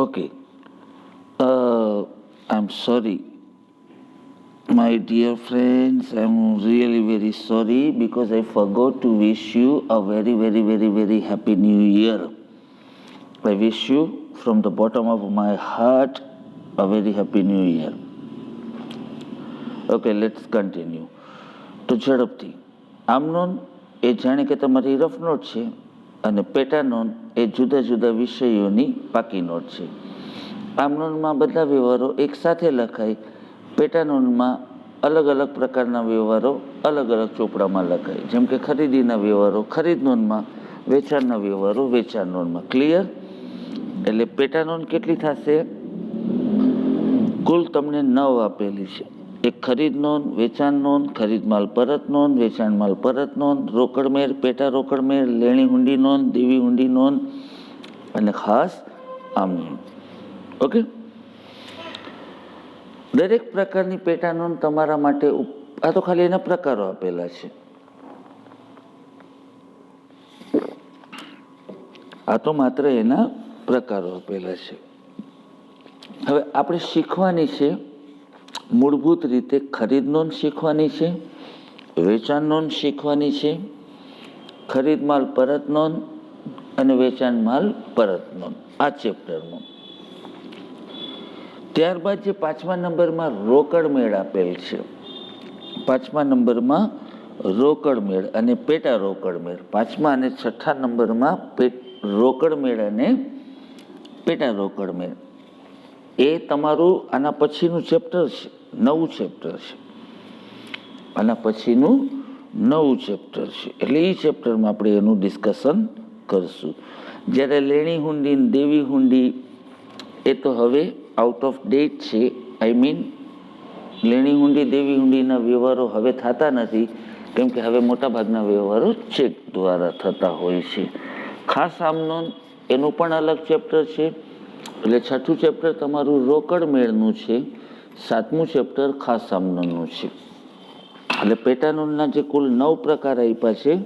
Okay. Uh, I'm sorry. My dear friends, I'm really very sorry because I forgot to wish you a very, very, very, very happy new year. I wish you from the bottom of my heart a very happy new year. Okay let's continue તો ઝડપથી આમ non એ જાણે કે તમારી rough not છે અને પેટા non એ જુદા જુદા વિષયોની પાકી નોટ છે. આમ નોનમાં બધા વ્યવહારો એકસાથે લખાય પેટા નોનમાં અલગ અલગ પ્રકારના વ્યવહારો અલગ અલગ ચોપડામાં લખાય જેમ કે ખરીદીના વ્યવહારો ખરીદ નોંધમાં વેચાણના વ્યવહારો વેચાણ નોંધમાં ક્લિયર. એટલે પેટા નોંધ કેટલી થશે? કુલ તમને નવ આપેલી છે. એક ખરીદ નોંધ, વેચાણ નોંધ, ખરીદ માલ પરત નોંધ, વેચાણ માલ પરત નોંધ રોકડમેર પેટા રોકડમેર લેણી હુંડી નોંધ, દેવી હુંડી નોંધ અને ખાસ આમ નોંધ. ઓકે? દરેક પ્રકારની પેટા નોંધ તમારા માટે આ તો ખાલી એના પ્રકારો આપેલા છે. આ તો માત્ર એના પ્રકારો આપેલા છે. હવે આપણે શીખવાની છે મૂળભૂત રીતે ખરીદ નોંધ શીખવાની છે વેચાણ નોંધ શીખવાની છે, ખરીદ માલ પરત નોંધ અને વેચાણ માલ પરત નોંધ આ ચેપ્ટરમાં ત્યારબાદ જે પાંચમા નંબરમાં રોકડ મેળ આપેલ છે. પાંચમા નંબરમાં રોકડ મેળ અને પેટા રોકડ મેળ. પાંચમા અને છઠ્ઠા નંબરમાં પેટ રોકડ મેળ અને પેટા રોકડ મેળ. એ તમારું આના પછીનું ચેપ્ટર છે, નવું ચેપ્ટર છે. આના પછીનું નવું ચેપ્ટર છે. એટલે એ ચેપ્ટરમાં આપણે એનું ડિસ્કશન કરશું. જ્યારે લેણી હુંડી દેવી હુંડી, એ તો હવે આઉટ ઓફ ડેટ છે. આઈ મીન લેણી હુંડી, દેવી હુંડીના વ્યવહારો હવે થતા નથી. કેમ કે હવે મોટાભાગના વ્યવહારો ચેક દ્વારા થતા હોય છે. ખાસ આમનો એનું પણ અલગ ચેપ્ટર છે. એટલે છઠ્ઠું ચેપ્ટર તમારું રોકડ મેળનું છે, સાતમું ચેપ્ટર ખાસ આમનોનનું છે. એટલે પેટાનોનના જે કુલ નવ પ્રકાર આપ્યા છે,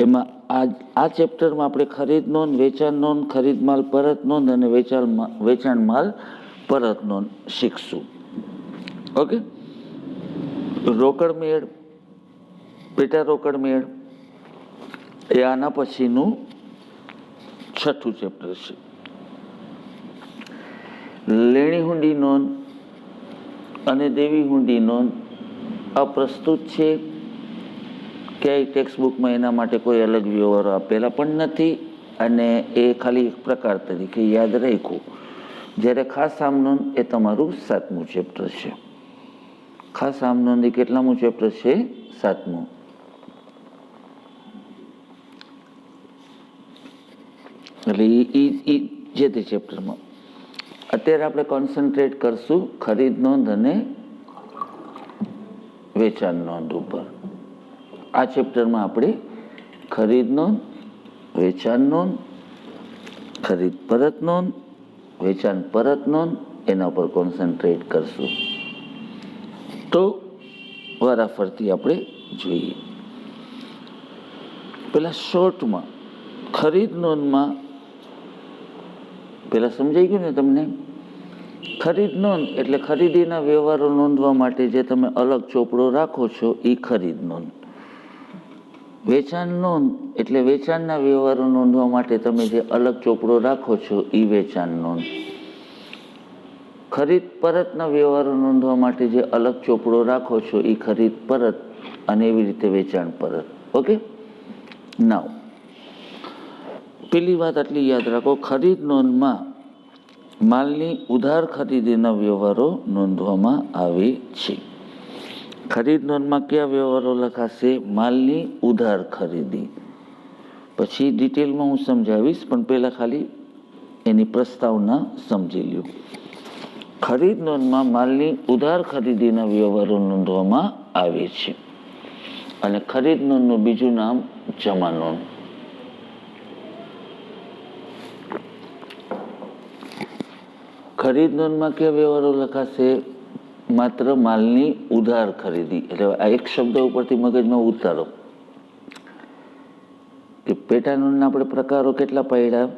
એમાં આ આ ચેપ્ટરમાં આપણે ખરીદ નોંધ, વેચાણ નોંધ, ખરીદ માલ, પરત નોંધ અને વેચાણ વેચાણ માલ, પરત નોંધ શીખશું. ઓકે? રોકડ મેળ, પેટા રોકડ મેળ, એ આના પછીનું છઠ્ઠું ચેપ્ટર છે. લેણી હુંડી નોંધ અને દેવી હુંડી નોંધ અપ્રસ્તુત છે. ક્યાંય ટેક્સ્ટ બુકમાં એના માટે કોઈ અલગ વ્યવહારો આપેલા પણ નથી અને એ ખાલી એક પ્રકાર તરીકે યાદ રાખ્યું. જ્યારે ખાસ આમનોંધ એ તમારું સાતમું ચેપ્ટર છે. ખાસ આમનોંધ એ કેટલામું ચેપ્ટર છે? સાતમું. એટલે એ જે તે ચેપ્ટરમાં અત્યારે આપણે કોન્સન્ટ્રેટ કરશું ખરીદ નોંધ અને વેચાણ નોંધ ઉપર. આ ચેપ્ટરમાં આપણે ખરીદ નોંધ, વેચાણ નોંધ, ખરીદ પરત નોંધ, વેચાણ પરત નોંધ એના પર કોન્સન્ટ્રેટ કરશું. તો વારાફરતી આપણે જોઈએ. પેલા શોર્ટમાં ખરીદ નોંધમાં, પેલા સમજાઈ ગયું ને તમને? ખરીદ નોંધ એટલે ખરીદીના વ્યવહારો નોંધવા માટે જે તમે અલગ ચોપડો રાખો છો એ ખરીદ નોંધ. વેચાણ નોંધ એટલે વેચાણના વ્યવહારો નોંધવા માટે તમે જે અલગ ચોપડો રાખો છો એ વેચાણ નોંધ. ખરીદ પરતના વ્યવહારો નોંધવા માટે જે અલગ ચોપડો રાખો છો એ ખરીદ પરત અને એવી રીતે વેચાણ પરત. ઓકે? નાવ પેલી વાત આટલી યાદ રાખો, ખરીદ નોંધમાં માલની ઉધાર ખરીદીના વ્યવહારો નોંધવામાં આવે છે. ખરીદ નોંધમાં કયા વ્યવહારો લખાશે? માલની ઉધાર ખરીદી. પછી ડિટેલમાં હું સમજાવીશ, પણ પહેલાં ખાલી એની પ્રસ્તાવના સમજી લ્યો. ખરીદ નોંધમાં માલની ઉધાર ખરીદીના વ્યવહારો નોંધવામાં આવે છે. અને ખરીદ નોંધનું બીજું નામ જમા નોંધ. ખરીદ નોંધમાં કયા વ્યવહારો લખાશે? માત્ર માલની ઉધાર ખરીદી. એટલે આ એક શબ્દ ઉપરથી મગજમાં ઉતારો. કે પેટા નોંધના આપણે પ્રકારો કેટલા પાડ્યા?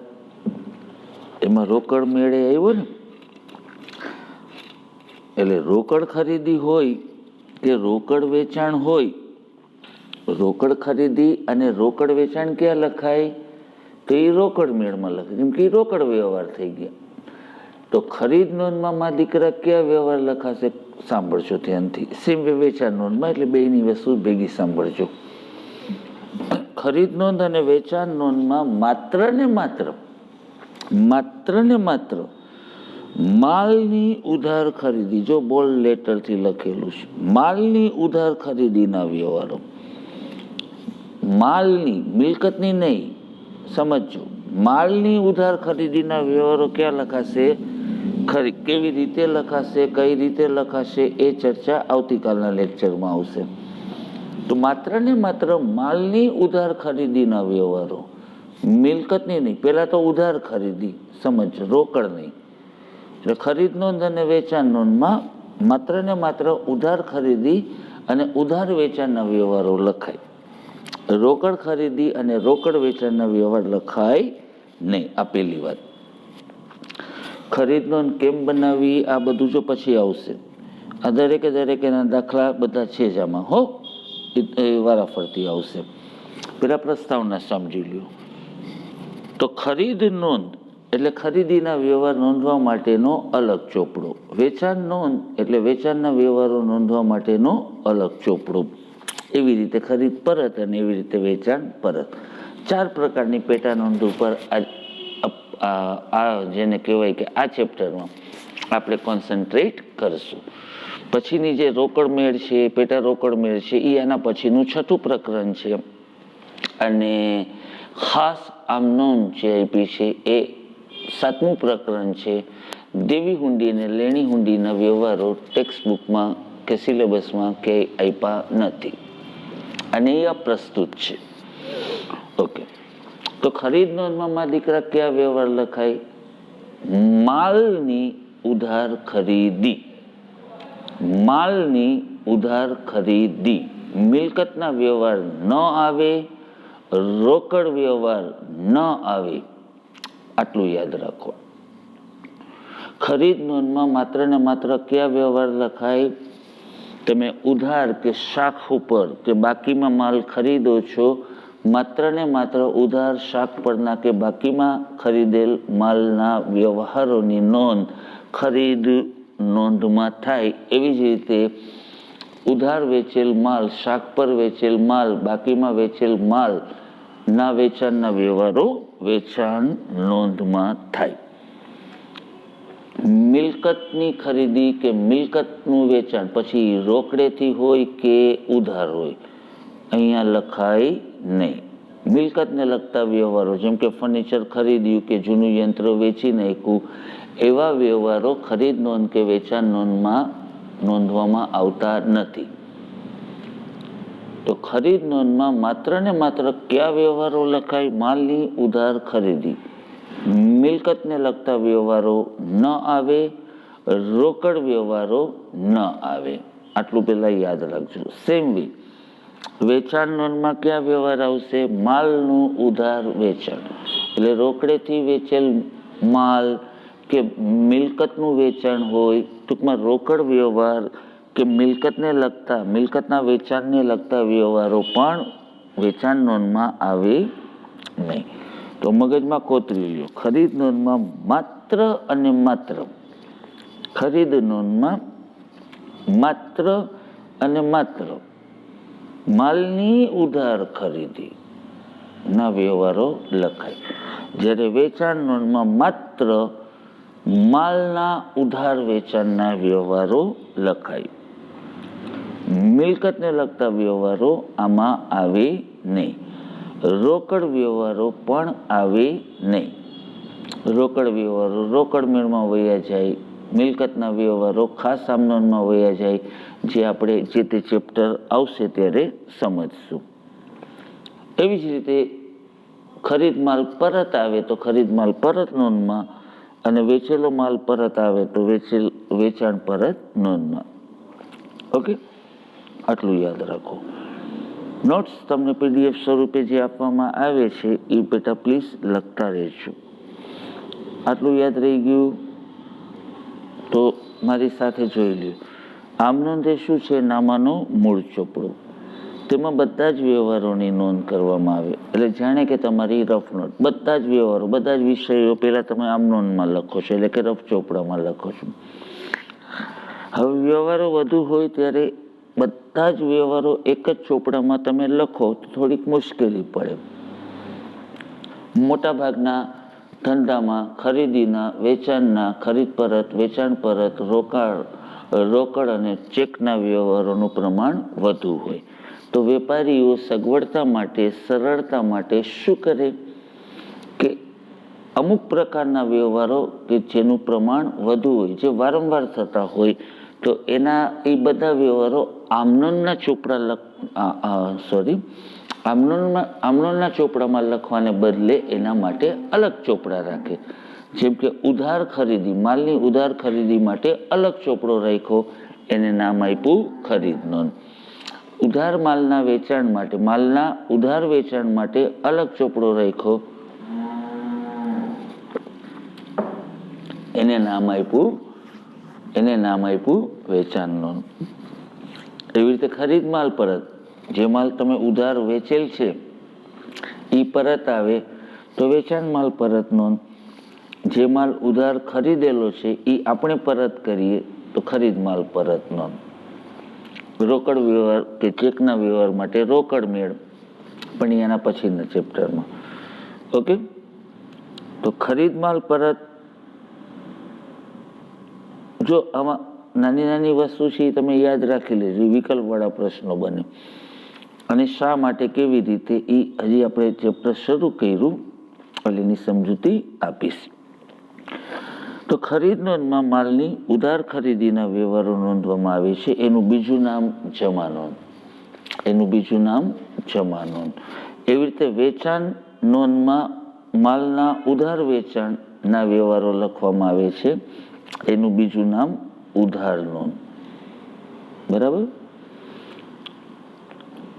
એમાં રોકડ મેળે આવ્યો ને? એટલે રોકડ ખરીદી હોય કે રોકડ વેચાણ હોય, રોકડ ખરીદી અને રોકડ વેચાણ ક્યાં લખાય? તો એ રોકડ મેળમાં લખાય. કેમ કે રોકડ વ્યવહાર થઈ ગયા. તો ખરીદ નોંધમાં મા દીકરા કયા વ્યવહાર લખાશે સાંભળજો ધ્યાનથી. સેમ વેચાણ નોંધમાં, એટલે બેની વસ્તુ ભેગી સાંભળજો. ખરીદ નોંધ અને વેચાણ નોંધમાં માત્ર ને માત્ર માત્ર ને માત્ર માલની ઉધાર ખરીદી. જો બોલ લેટરથી લખેલું છે, માલની ઉધાર ખરીદીના વ્યવહારો. માલની, મિલકતની નહીં, સમજજો. માલની ઉધાર ખરીદીના વ્યવહારો ક્યાં લખાશે? ખરી. કેવી રીતે લખાશે, કઈ રીતે લખાશે એ ચર્ચા આવતીકાલના લેક્ચરમાં આવશે. તો માત્ર ને માત્ર માલની ઉધાર ખરીદીના વ્યવહારો. મિલકતની નહીં, પહેલાં તો ઉધાર ખરીદી, સમજ, રોકડ નહીં. એટલે ખરીદ નોંધ અને વેચાણ નોંધમાં માત્ર ને માત્ર ઉધાર ખરીદી અને ઉધાર વેચાણના વ્યવહારો લખાય. રોકડ ખરીદી અને રોકડ વેચાણના વ્યવહાર લખાય નહીં, આ પહેલી વાત. ખરીદ નોંધ કેમ બનાવવી આ બધું જો પછી આવશે. આ દરેકે દરેક એના દાખલા બધા છે જ આમાં, હો? એ વારાફરતી આવશે. પેલા પ્રસ્તાવના સમજી લ્યો. તો ખરીદ નોંધ, એટલે ખરીદીના વ્યવહાર નોંધવા માટેનો અલગ ચોપડો. વેચાણ નોંધ, એટલે વેચાણના વ્યવહારો નોંધવા માટેનો અલગ ચોપડો. એવી રીતે ખરીદ પરત અને એવી રીતે વેચાણ પરત. ચાર પ્રકારની પેટા નોંધ ઉપર આ આ જેને કહેવાય કે આ ચેપ્ટરમાં આપણે કોન્સન્ટ્રેટ કરશું. પછીની જે રોકડ મેળ છે, પેટા રોકડ મેળ છે એ આના પછીનું છઠ્ઠું પ્રકરણ છે. અને ખાસ આમ નોંધ જે આઈપી છે, એ સાતમું પ્રકરણ છે. દેવી હુંડી અને લેણી હુંડીના વ્યવહારો ટેક્સ્ટ બુકમાં કે સિલેબસમાં ક્યાંય આપ્યા નથી. અને એ અપ્રસ્તુત છે. ઓકે તો ખરીદ નોંધમાં દીકરા કયા વ્યવહાર લખાય? માલની ઉધાર ખરીદી. માલની ઉધાર ખરીદી. મિલકતના વ્યવહાર ન આવે, રોકડ વ્યવહાર ન આવે. આટલું યાદ રાખો. ખરીદ નોંધમાં માત્ર ને માત્ર કયા વ્યવહાર લખાય? તમે ઉધાર કે શાખ ઉપર કે બાકીમાં માલ ખરીદો છો માત્ર ને માત્ર ઉધાર શાક પરના કે બાકીમાં ખરીદેલ માલના વ્યવહારોની નોંધ ખરીદ નોંધમાં થાય એવી જ રીતે ઉધાર વેચેલ માલ, શાક પર વેચેલ માલ, બાકીમાં વેચેલ માલ ના વેચાણના વ્યવહારો વેચાણ નોંધમાં થાય. મિલકતની ખરીદી કે મિલકતનું વેચાણ પછી રોકડેથી હોય કે ઉધાર હોય, અહીંયા લખાય નહીં. મિલકતને લગતા વ્યવહારો, જેમ કે ફર્નિચર ખરીદ્યું કે જૂનું યંત્ર વેચી નાખ્યું એવા વ્યવહારો ખરીદ, નોંધ કે વેચાણ નોંધમાં, નોંધવામાં આવતા નથી. તો ખરીદ નોંધમાં માત્ર ને માત્ર કયા વ્યવહારો લખાય? માલની ઉધાર ખરીદી. મિલકતને લગતા વ્યવહારો ન આવે, રોકડ વ્યવહારો ન આવે. આટલું પહેલાં યાદ રાખજો. સેમ વે વેચાણ નોંધમાં કયા વ્યવહાર આવશે? માલનું ઉધાર વેચાણ. એટલે રોકડેથી વેચેલ માલ કે મિલકતનું વેચાણ હોય, ટૂંકમાં રોકડ વ્યવહાર કે મિલકતને લગતા, મિલકતના વેચાણને લગતા વ્યવહારો પણ વેચાણ નોંધમાં આવે નહીં. તો મગજમાં કોતરી લ્યો. ખરીદ નોંધમાં માત્ર અને માત્ર, ખરીદ નોંધમાં માત્ર અને માત્ર માલની ઉધાર ખરીદી. ના વ્યવહારો લખાય. જ્યારે વેચાણ માત્ર માલના ઉધાર વેચાણના વ્યવહારો લખાય. મિલકતને લગતા વ્યવહારો આમાં આવે નહીં. રોકડ વ્યવહારો પણ આવે નહીં. રોકડ વ્યવહારો રોકડ મેળમાં વયા જાય, મિલકતના વ્યવહારો ખાસ સામનામાં વયા જાય જે આપણે જે તે ચેપ્ટર આવશે ત્યારે સમજશું. એવી જ રીતે ખરીદ માલ પરત આવે તો ખરીદ માલ પરત નોંધમાં અને વેચેલો માલ પરત આવે તો વેચેલ, વેચાણ પરત નોંધમાં. ઓકે આટલું યાદ રાખો. નોટ્સ તમને પીડીએફ સ્વરૂપે જે આપવામાં આવે છે, એ બેટા પ્લીઝ લખતા રહેજો. આટલું યાદ રહી ગયું? તો મારી સાથે જોઈ લ્યો. આમનોંધ એ શું છે? નામાનો મૂળ ચોપડો. તેમાં બધા જ વ્યવહારોની નોંધ કરવામાં આવે. એટલે જાણે કે તમારી રફ નોટ બધા જ વ્યવહારો, બધા જ વિષયો પહેલાં તમે આમ નોંધમાં લખો છો, એટલે કે રફ ચોપડામાં લખો છો. હવે વ્યવહારો વધુ હોય ત્યારે બધા જ વ્યવહારો એક જ ચોપડામાં તમે લખો તો થોડીક મુશ્કેલી પડે. મોટા ભાગના ધંધામાં, ખરીદીના, વેચાણના, ખરીદ પરત, વેચાણ પરત, રોકાણ રોકડ અને ચેકના વ્યવહારોનું પ્રમાણ વધુ હોય. તો વેપારીઓ સગવડતા માટે, સરળતા માટે શું કરે? કે અમુક પ્રકારના વ્યવહારો કે જેનું પ્રમાણ વધુ હોય, જે વારંવાર થતા હોય, તો એના, એ બધા વ્યવહારો આમનોનના ચોપડા લખ સોરી આમનોનમાં, આમનોનના ચોપડામાં લખવાને બદલે એના માટે અલગ ચોપડા રાખે. જેમ કે ઉધાર ખરીદી, માલની ઉધાર ખરીદી માટે અલગ ચોપડો રાખ્યો, એને નામ આપ્યું ખરીદ નોંધ. ઉધાર માલના વેચાણ માટે, માલના ઉધાર વેચાણ માટે અલગ ચોપડો રાખ્યો. એને નામ આપ્યું, એને નામ આપ્યું વેચાણ નોંધ. એવી રીતે ખરીદ માલ પરત, જે માલ તમે ઉધાર વેચેલ છે એ પરત આવે, તો વેચાણ માલ પરત નોંધ. જે માલ ઉધાર ખરીદેલો છે એ આપણે પરત કરીએ તો ખરીદ માલ પરત ન. રોકડ વ્યવહાર કે ચેકના વ્યવહાર માટે રોકડ મેળ. પણ એના પછીના ચેપ્ટરમાં. ઓકે? તો ખરીદ માલ પરત જો આમાં નાની નાની વસ્તુ છે એ તમે યાદ રાખી લેજો વિકલ્પવાળા પ્રશ્નો બને. અને શા માટે કેવી રીતે એ હજી આપણે ચેપ્ટર શરૂ કર્યું એટલે સમજૂતી આપીશ. તો ખરીદ નોંધમાં માલની ઉધાર ખરીદીના વ્યવહારો નોંધવામાં આવે છે. એનું બીજું નામ જમા નોંધ. એનું બીજું નામ જમા નોંધ. એવી રીતે વેચાણ નોંધમાં માલના ઉધાર વેચાણના વ્યવહારો લખવામાં આવે છે. એનું બીજું નામ ઉધાર નોંધ. બરાબર?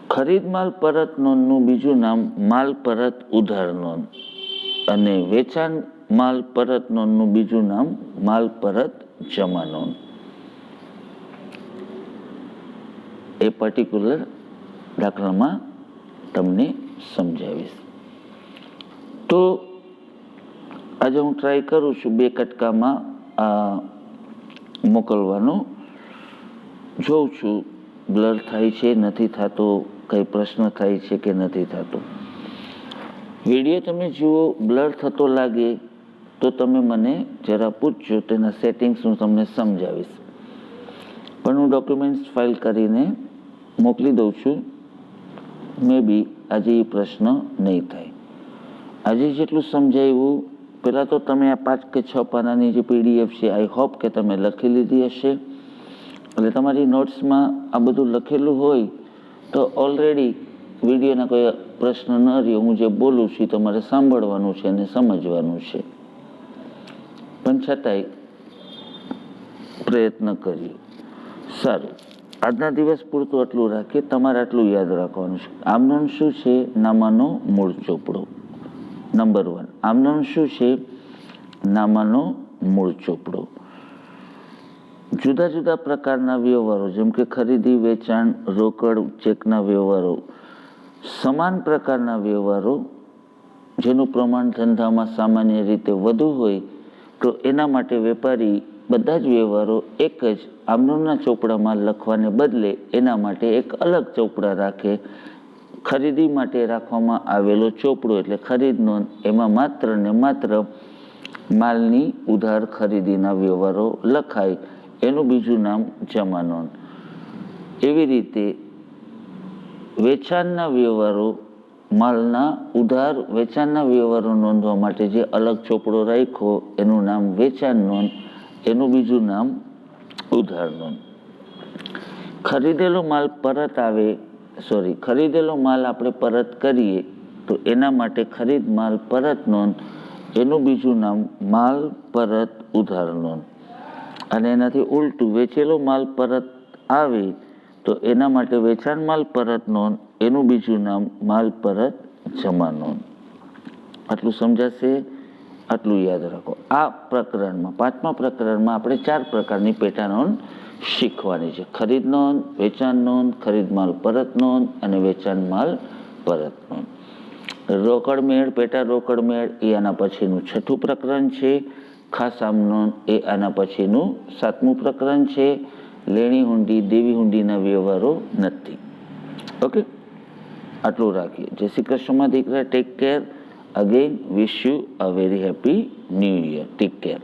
ખરીદ માલ પરત નોંધનું બીજું નામ માલ પરત ઉધાર નોંધ. અને વેચાણ માલ પરત નોનનું બીજું નામ માલ પરત જમા નોન. એ પર્ટિક્યુલર દાખલામાં તમને સમજાવીશ. તો આજે હું ટ્રાય કરું છું બે કટકામાં મોકલવાનો. જોઉં છું બ્લર થાય છે, નથી થતો, કંઈ પ્રશ્ન થાય છે કે નથી થતો. વીડિયો તમે જુઓ બ્લર થતો લાગે તો તમે મને જરા પૂછજો, તેના સેટિંગ્સ હું તમને સમજાવીશ. પણ હું ડોક્યુમેન્ટ્સ ફાઇલ કરીને મોકલી દઉં છું. મે બી આજે એ પ્રશ્ન નહીં થાય. આજે જેટલું સમજાવ્યું પહેલાં તો તમે આ પાંચ કે છ પાનાની જે પીડીએફ છે આઈ હોપ કે તમે લખી લીધી હશે. એટલે તમારી નોટ્સમાં આ બધું લખેલું હોય, તો ઓલરેડી વિડીયોના કોઈ પ્રશ્ન ન રહ્યો. હું જે બોલું છું એ તમારે સાંભળવાનું છે અને સમજવાનું છે. પણ છતાંય પ્રયત્ન કરીએ. સારું. આજના દિવસ પૂરતું આટલું રાખીએ. તમારે આટલું યાદ રાખવાનું છે. આમનોન શું છે? નામાનો મૂળ ચોપડો. Number one. આમનોન શું છે? નામાનો મૂળ ચોપડો. જુદા જુદા પ્રકારના વ્યવહારો, જેમ કે ખરીદી, વેચાણ, રોકડ, ચેકના વ્યવહારો, સમાન પ્રકારના વ્યવહારો, જેનું પ્રમાણ ધંધામાં સામાન્ય રીતે વધુ હોય તો એના માટે વેપારી બધા જ વ્યવહારો એક જ આમનોના ચોપડામાં લખવાને બદલે એના માટે એક અલગ ચોપડા રાખે. ખરીદી માટે રાખવામાં આવેલો ચોપડો એટલે ખરીદ નોંધ એમાં માત્ર ને માત્ર માલની ઉધાર ખરીદીના વ્યવહારો લખાય. એનું બીજું નામ જમા નોંધ એવી રીતે વેચાણના વ્યવહારો માલના ઉધાર વેચાણના વ્યવહારો નોંધવા માટે જે અલગ ચોપડો રાખ્યો, એનું નામ વેચાણ નોંધ, એનું બીજું નામ ઉધાર નોંધ. ખરીદેલો માલ પરત આવે સોરી ખરીદેલો માલ આપણે પરત કરીએ, તો એના માટે ખરીદ માલ પરત નોંધ, એનું બીજું નામ માલ પરત ઉધાર નોંધ. અને એનાથી ઉલટું વેચેલો માલ પરત આવે, તો એના માટે વેચાણ માલ પરત નોંધ એનું બીજું નામ માલ પરત જમા નોંધ આટલું સમજાશે? આટલું યાદ રાખો. આ પ્રકરણમાં, પાંચમા પ્રકરણમાં આપણે ચાર પ્રકારની પેટા નોંધ શીખવાની છે. ખરીદ નોંધ, વેચાણ નોંધ, ખરીદ માલ પરત નોંધ અને વેચાણ માલ પરત નોંધ. રોકડ મેળ, પેટા રોકડ મેળ, એ આના પછીનું છઠ્ઠું પ્રકરણ છે. ખાસ આમ નોંધ, એ આના પછીનું સાતમું પ્રકરણ છે. લેણી હુંડી દેવી હુંડીના વ્યવહારો નથી. ઓકે? આટલું રાખીએ. જય શ્રી કૃષ્ણમાં દીકરા take care again wish you a very happy new year take care